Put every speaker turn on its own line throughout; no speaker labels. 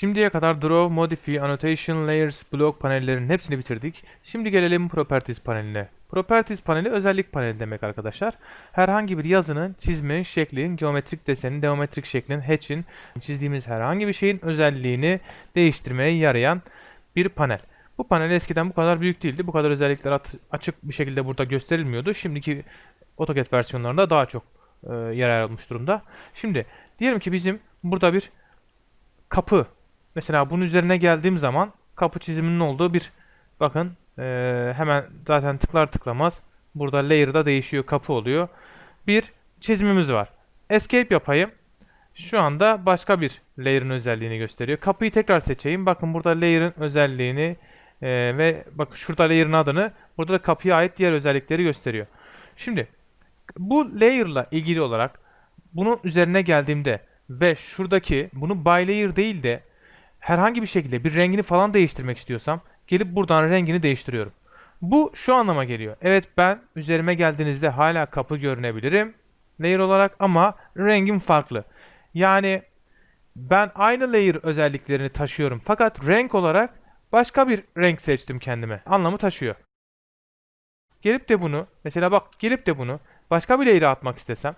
Şimdiye kadar Draw, Modify, Annotation, Layers, Block panellerinin hepsini bitirdik. Şimdi gelelim Properties paneline. Properties paneli özellik paneli demek arkadaşlar. Herhangi bir yazının, çizme, şeklin, geometrik desenin, geometrik şeklin, hatch'in, çizdiğimiz herhangi bir şeyin özelliğini değiştirmeye yarayan bir panel. Bu panel eskiden bu kadar büyük değildi. Bu kadar özellikler açık bir şekilde burada gösterilmiyordu. Şimdiki AutoCAD versiyonlarında daha çok e, yer almış durumda. Şimdi diyelim ki bizim burada bir kapı mesela bunun üzerine geldiğim zaman kapı çiziminin olduğu bir bakın e, hemen zaten tıklar tıklamaz burada layer'da değişiyor kapı oluyor. Bir çizimimiz var. Escape yapayım. Şu anda başka bir layer'ın özelliğini gösteriyor. Kapıyı tekrar seçeyim. Bakın burada layer'ın özelliğini e, ve bak şurada layer'ın adını burada da kapıya ait diğer özellikleri gösteriyor. Şimdi bu layer'la ilgili olarak bunun üzerine geldiğimde ve şuradaki bunu by layer değil de herhangi bir şekilde bir rengini falan değiştirmek istiyorsam gelip buradan rengini değiştiriyorum. Bu şu anlama geliyor. Evet ben üzerime geldiğinizde hala kapı görünebilirim layer olarak ama rengim farklı. Yani ben aynı layer özelliklerini taşıyorum fakat renk olarak başka bir renk seçtim kendime. Anlamı taşıyor. Gelip de bunu mesela bak gelip de bunu başka bir layer'a atmak istesem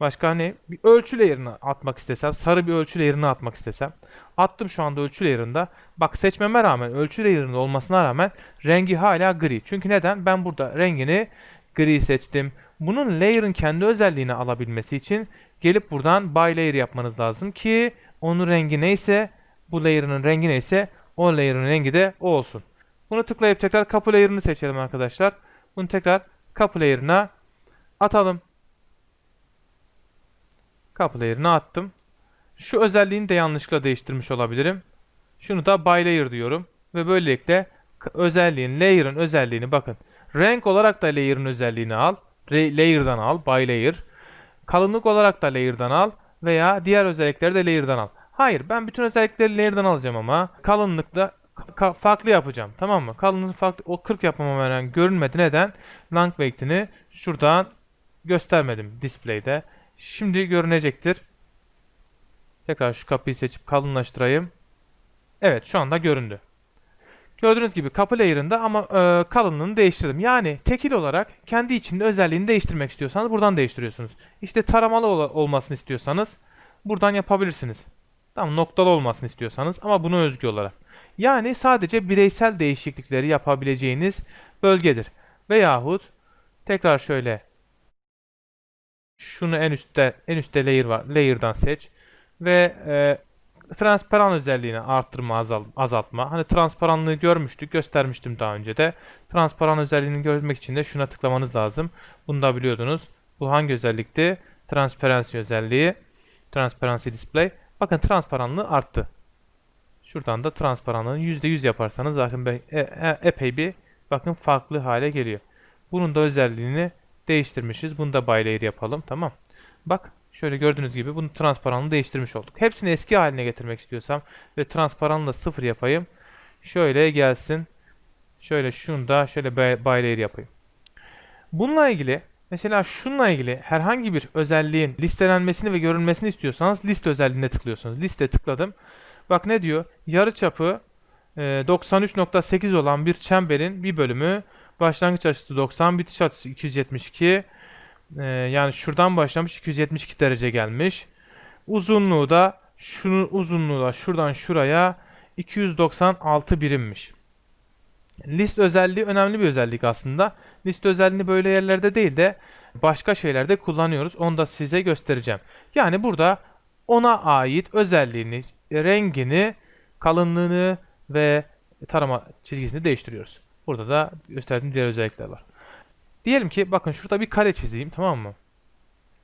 başka ne? Bir ölçü layer'ına atmak istesem sarı bir ölçü layer'ına atmak istesem attım şu anda ölçü layer'ında bak seçmeme rağmen ölçü layer'ında olmasına rağmen rengi hala gri. Çünkü neden? Ben burada rengini gri seçtim. Bunun layer'ın kendi özelliğini alabilmesi için gelip buradan by layer yapmanız lazım ki onun rengi neyse bu layer'ın rengi neyse o layer'ın rengi de o olsun. Bunu tıklayıp tekrar kapı layer'ını seçelim arkadaşlar. Bunu tekrar kapı layer'ına atalım. Kapı layer'ına attım. Şu özelliğini de yanlışlıkla değiştirmiş olabilirim. Şunu da by layer diyorum. Ve böylelikle özelliğin, layer'ın özelliğini bakın. Renk olarak da layer'ın özelliğini al. Layer'dan al, by layer. Kalınlık olarak da layer'dan al. Veya diğer özellikleri de layer'dan al. Hayır ben bütün özellikleri layer'dan alacağım ama kalınlıkta ka- farklı yapacağım. Tamam mı? Kalınlığı farklı. O 40 yapmama rağmen görünmedi. Neden? Long weight'ini şuradan göstermedim display'de. Şimdi görünecektir. Tekrar şu kapıyı seçip kalınlaştırayım. Evet şu anda göründü. Gördüğünüz gibi kapı layer'ında ama e, kalınlığını değiştirdim. Yani tekil olarak kendi içinde özelliğini değiştirmek istiyorsanız buradan değiştiriyorsunuz. İşte taramalı ol- olmasını istiyorsanız buradan yapabilirsiniz. Tamam noktalı olmasını istiyorsanız ama bunu özgü olarak. Yani sadece bireysel değişiklikleri yapabileceğiniz bölgedir. Veyahut tekrar şöyle şunu en üstte en üstte layer var. Layer'dan seç ve e, transparan özelliğini arttırma, azal, azaltma. Hani transparanlığı görmüştük, göstermiştim daha önce de. Transparan özelliğini görmek için de şuna tıklamanız lazım. Bunu da biliyordunuz. Bu hangi özellikti? Transparency özelliği. Transparency display. Bakın transparanlığı arttı. Şuradan da transparanlığını %100 yaparsanız be- e- e- epey bir bakın farklı hale geliyor. Bunun da özelliğini değiştirmişiz. Bunu da by layer yapalım. Tamam. Bak şöyle gördüğünüz gibi bunu transparanlığı değiştirmiş olduk. Hepsini eski haline getirmek istiyorsam ve transparanlığı sıfır yapayım. Şöyle gelsin. Şöyle şunu da şöyle by, layer yapayım. Bununla ilgili mesela şununla ilgili herhangi bir özelliğin listelenmesini ve görünmesini istiyorsanız liste özelliğine tıklıyorsunuz. Liste tıkladım. Bak ne diyor? Yarıçapı e, 93.8 olan bir çemberin bir bölümü başlangıç açısı 90, bitiş açısı 272. e, yani şuradan başlamış 272 derece gelmiş. Uzunluğu da şunun uzunluğu da şuradan şuraya 296 birimmiş. List özelliği önemli bir özellik aslında. List özelliğini böyle yerlerde değil de başka şeylerde kullanıyoruz. Onu da size göstereceğim. Yani burada ona ait özelliğini, rengini, kalınlığını ve tarama çizgisini değiştiriyoruz. Burada da gösterdiğim diğer özellikler var. Diyelim ki bakın şurada bir kare çizeyim tamam mı?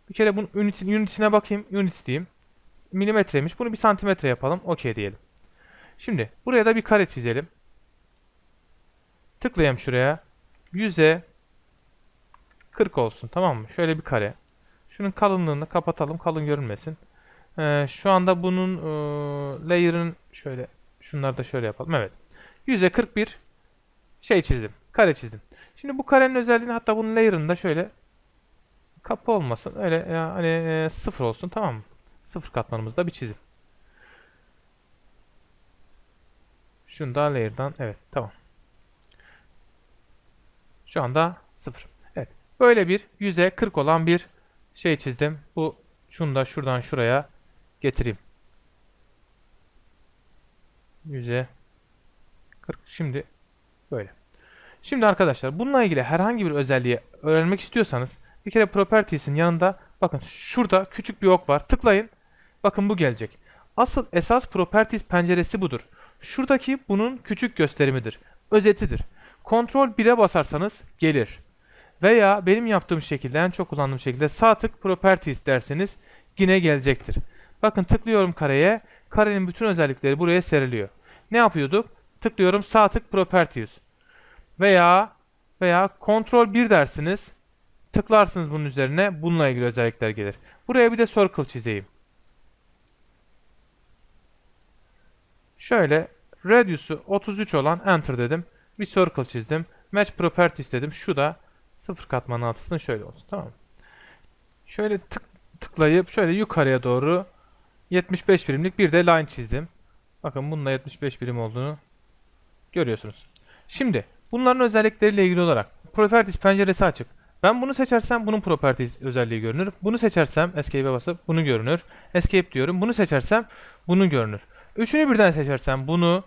Bir kere bunun unit, unitine bakayım. Unit diyeyim. Milimetreymiş. Bunu bir santimetre yapalım. Okey diyelim. Şimdi buraya da bir kare çizelim. Tıklayayım şuraya. 100'e 40 olsun tamam mı? Şöyle bir kare. Şunun kalınlığını kapatalım. Kalın görünmesin. Ee, şu anda bunun e, layer'ın şöyle şunları da şöyle yapalım. Evet. 100'e 41 şey çizdim. Kare çizdim. Şimdi bu karenin özelliğini hatta bunun layer'ında şöyle kapı olmasın. Öyle ya, hani e, sıfır olsun tamam mı? Sıfır katmanımızda bir çizim. Şunu da layer'dan evet tamam. Şu anda 0. Evet. Böyle bir yüze 40 olan bir şey çizdim. Bu şunu da şuradan şuraya getireyim. Yüze 40. Şimdi böyle. Şimdi arkadaşlar bununla ilgili herhangi bir özelliği öğrenmek istiyorsanız bir kere Properties'in yanında bakın şurada küçük bir ok var. Tıklayın. Bakın bu gelecek. Asıl esas Properties penceresi budur. Şuradaki bunun küçük gösterimidir. Özetidir. Kontrol 1'e basarsanız gelir. Veya benim yaptığım şekilde en çok kullandığım şekilde sağ tık Properties derseniz yine gelecektir. Bakın tıklıyorum kareye. Karenin bütün özellikleri buraya seriliyor. Ne yapıyorduk? Tıklıyorum sağ tık Properties. Veya veya kontrol 1 dersiniz. Tıklarsınız bunun üzerine bununla ilgili özellikler gelir. Buraya bir de circle çizeyim. Şöyle radius'u 33 olan enter dedim. Bir circle çizdim. Match properties dedim. Şu da sıfır katmanı atılsın şöyle olsun. Tamam? Şöyle tık, tıklayıp şöyle yukarıya doğru 75 birimlik bir de line çizdim. Bakın bununla 75 birim olduğunu görüyorsunuz. Şimdi bunların özellikleriyle ilgili olarak properties penceresi açık. Ben bunu seçersem bunun properties özelliği görünür. Bunu seçersem escape'e basıp bunu görünür. Escape diyorum. Bunu seçersem bunu görünür. Üçünü birden seçersem bunu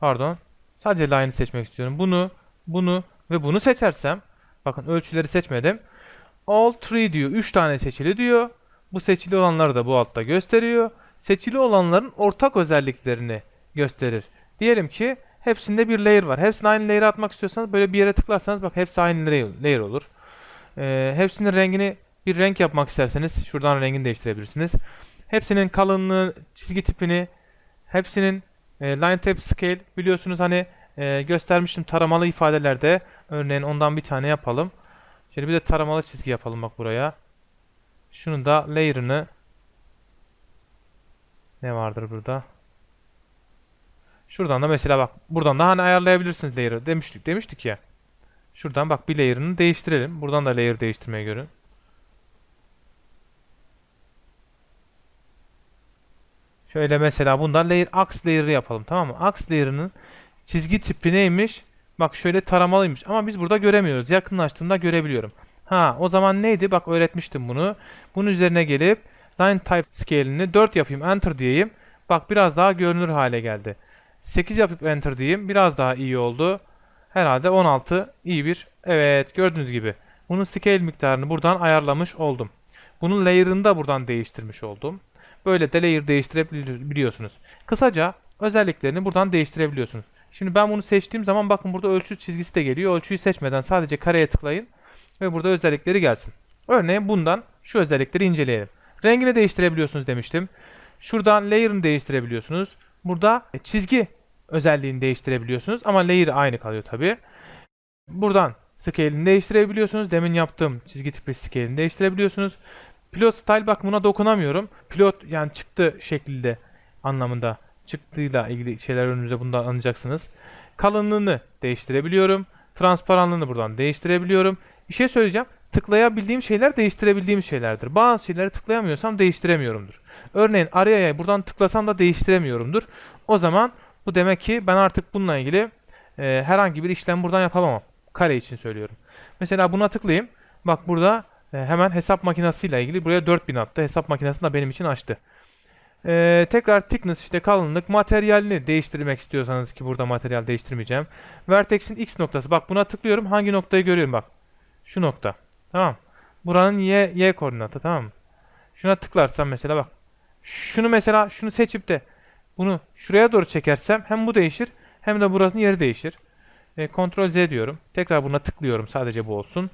pardon sadece line'ı seçmek istiyorum. Bunu, bunu ve bunu seçersem bakın ölçüleri seçmedim. All three diyor. 3 tane seçili diyor. Bu seçili olanları da bu altta gösteriyor. Seçili olanların ortak özelliklerini gösterir. Diyelim ki hepsinde bir layer var. Hepsini aynı layer'a atmak istiyorsanız böyle bir yere tıklarsanız bak hepsi aynı layer, olur. Ee, hepsinin rengini bir renk yapmak isterseniz şuradan rengini değiştirebilirsiniz. Hepsinin kalınlığı, çizgi tipini, hepsinin e, line type scale biliyorsunuz hani e, göstermiştim taramalı ifadelerde. Örneğin ondan bir tane yapalım. Şöyle bir de taramalı çizgi yapalım bak buraya. Şunun da layer'ını ne vardır burada? Şuradan da mesela bak buradan da hani ayarlayabilirsiniz layer'ı demiştik demiştik ya. Şuradan bak bir layer'ını değiştirelim. Buradan da layer değiştirmeye görün. Şöyle mesela bundan layer ax layer'ı yapalım tamam mı? Ax layer'ının çizgi tipi neymiş? Bak şöyle taramalıymış ama biz burada göremiyoruz. Yakınlaştığımda görebiliyorum. Ha o zaman neydi? Bak öğretmiştim bunu. Bunun üzerine gelip line type scale'ini 4 yapayım enter diyeyim. Bak biraz daha görünür hale geldi. 8 yapıp enter diyeyim. Biraz daha iyi oldu. Herhalde 16 iyi bir. Evet gördüğünüz gibi. Bunun scale miktarını buradan ayarlamış oldum. Bunun layer'ını da buradan değiştirmiş oldum. Böyle de layer değiştirebiliyorsunuz. Kısaca özelliklerini buradan değiştirebiliyorsunuz. Şimdi ben bunu seçtiğim zaman bakın burada ölçü çizgisi de geliyor. Ölçüyü seçmeden sadece kareye tıklayın ve burada özellikleri gelsin. Örneğin bundan şu özellikleri inceleyelim. Rengini değiştirebiliyorsunuz demiştim. Şuradan layer'ını değiştirebiliyorsunuz. Burada çizgi özelliğini değiştirebiliyorsunuz ama layer aynı kalıyor tabi. Buradan scale'ini değiştirebiliyorsunuz. Demin yaptığım çizgi tipi scale'ini değiştirebiliyorsunuz. Pilot style bak buna dokunamıyorum. Pilot yani çıktı şekilde anlamında çıktığıyla ilgili şeyler önünüze bundan anlayacaksınız. Kalınlığını değiştirebiliyorum. Transparanlığını buradan değiştirebiliyorum. Bir şey söyleyeceğim. Tıklayabildiğim şeyler değiştirebildiğim şeylerdir. Bazı şeyleri tıklayamıyorsam değiştiremiyorumdur. Örneğin araya buradan tıklasam da değiştiremiyorumdur. O zaman bu demek ki ben artık bununla ilgili e, herhangi bir işlem buradan yapamam. Kare için söylüyorum. Mesela buna tıklayayım. Bak burada e, hemen hesap makinesiyle ilgili buraya 4000 attı. Hesap makinesini de benim için açtı. Ee, tekrar thickness işte kalınlık materyalini değiştirmek istiyorsanız ki burada materyal değiştirmeyeceğim. Vertex'in x noktası. Bak buna tıklıyorum. Hangi noktayı görüyorum bak. Şu nokta. Tamam. Buranın y, y koordinatı tamam mı? Şuna tıklarsam mesela bak. Şunu mesela şunu seçip de bunu şuraya doğru çekersem hem bu değişir hem de burasının yeri değişir. E, Ctrl Z diyorum. Tekrar buna tıklıyorum. Sadece bu olsun.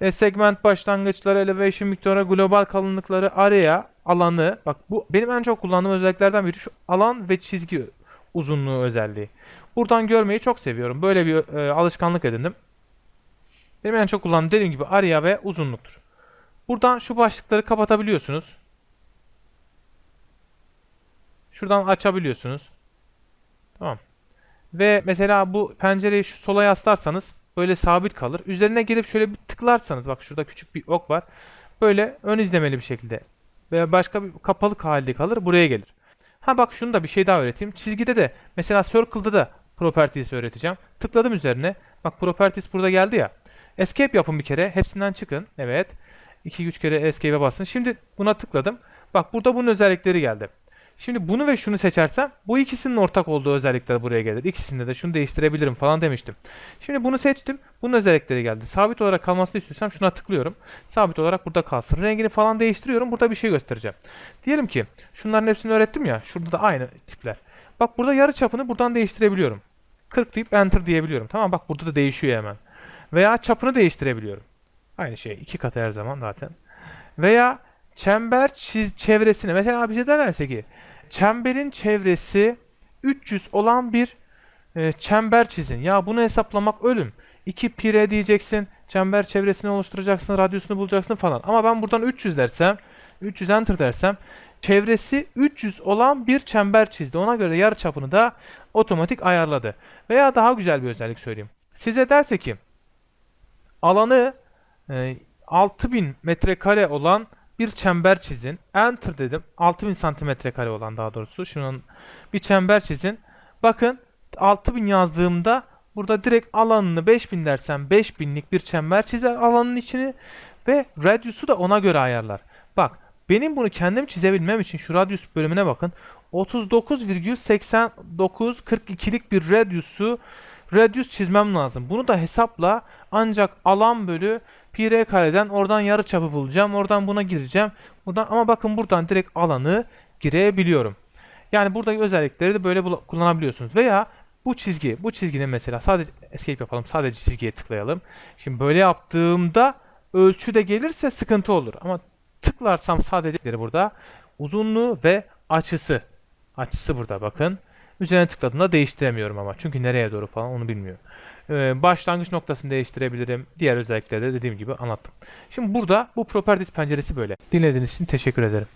E, segment başlangıçları, elevation miktarı, global kalınlıkları, area, alanı. Bak bu benim en çok kullandığım özelliklerden biri şu alan ve çizgi uzunluğu özelliği. Buradan görmeyi çok seviyorum. Böyle bir e, alışkanlık edindim. Benim en çok kullandığım dediğim gibi area ve uzunluktur. Buradan şu başlıkları kapatabiliyorsunuz. Şuradan açabiliyorsunuz. Tamam. Ve mesela bu pencereyi şu sola yaslarsanız böyle sabit kalır. Üzerine gelip şöyle bir tıklarsanız bak şurada küçük bir ok var. Böyle ön izlemeli bir şekilde veya başka bir kapalı halde kalır buraya gelir. Ha bak şunu da bir şey daha öğreteyim. Çizgide de mesela Circle'da da Properties'i öğreteceğim. Tıkladım üzerine. Bak Properties burada geldi ya. Escape yapın bir kere. Hepsinden çıkın. Evet. 2-3 kere Escape'e basın. Şimdi buna tıkladım. Bak burada bunun özellikleri geldi. Şimdi bunu ve şunu seçersem bu ikisinin ortak olduğu özellikler buraya gelir. İkisinde de şunu değiştirebilirim falan demiştim. Şimdi bunu seçtim. Bunun özellikleri geldi. Sabit olarak kalmasını istiyorsam şuna tıklıyorum. Sabit olarak burada kalsın. Rengini falan değiştiriyorum. Burada bir şey göstereceğim. Diyelim ki şunların hepsini öğrettim ya. Şurada da aynı tipler. Bak burada yarı çapını buradan değiştirebiliyorum. 40 deyip enter diyebiliyorum. Tamam bak burada da değişiyor hemen. Veya çapını değiştirebiliyorum. Aynı şey. iki katı her zaman zaten. Veya çember çiz çevresini mesela bize derlerse ki çemberin çevresi 300 olan bir e, çember çizin. Ya bunu hesaplamak ölüm. 2 pi r diyeceksin. Çember çevresini oluşturacaksın. Radyusunu bulacaksın falan. Ama ben buradan 300 dersem 300 enter dersem çevresi 300 olan bir çember çizdi. Ona göre yarı çapını da otomatik ayarladı. Veya daha güzel bir özellik söyleyeyim. Size derse ki alanı e, 6000 metrekare olan bir çember çizin. Enter dedim. 6000 santimetre kare olan daha doğrusu. Şunun bir çember çizin. Bakın 6000 yazdığımda burada direkt alanını 5000 dersem 5000'lik bir çember çizer alanın içini ve radius'u da ona göre ayarlar. Bak benim bunu kendim çizebilmem için şu radius bölümüne bakın. 39,8942'lik bir radius'u radius çizmem lazım. Bunu da hesapla ancak alan bölü pi r kareden oradan yarı çapı bulacağım. Oradan buna gireceğim. Buradan ama bakın buradan direkt alanı girebiliyorum. Yani buradaki özellikleri de böyle kullanabiliyorsunuz. Veya bu çizgi, bu çizginin mesela sadece escape yapalım. Sadece çizgiye tıklayalım. Şimdi böyle yaptığımda ölçü de gelirse sıkıntı olur. Ama tıklarsam sadece burada uzunluğu ve açısı. Açısı burada bakın. Üzerine tıkladığımda değiştiremiyorum ama. Çünkü nereye doğru falan onu bilmiyor. Ee, başlangıç noktasını değiştirebilirim. Diğer özellikleri de dediğim gibi anlattım. Şimdi burada bu Properties penceresi böyle. Dinlediğiniz için teşekkür ederim.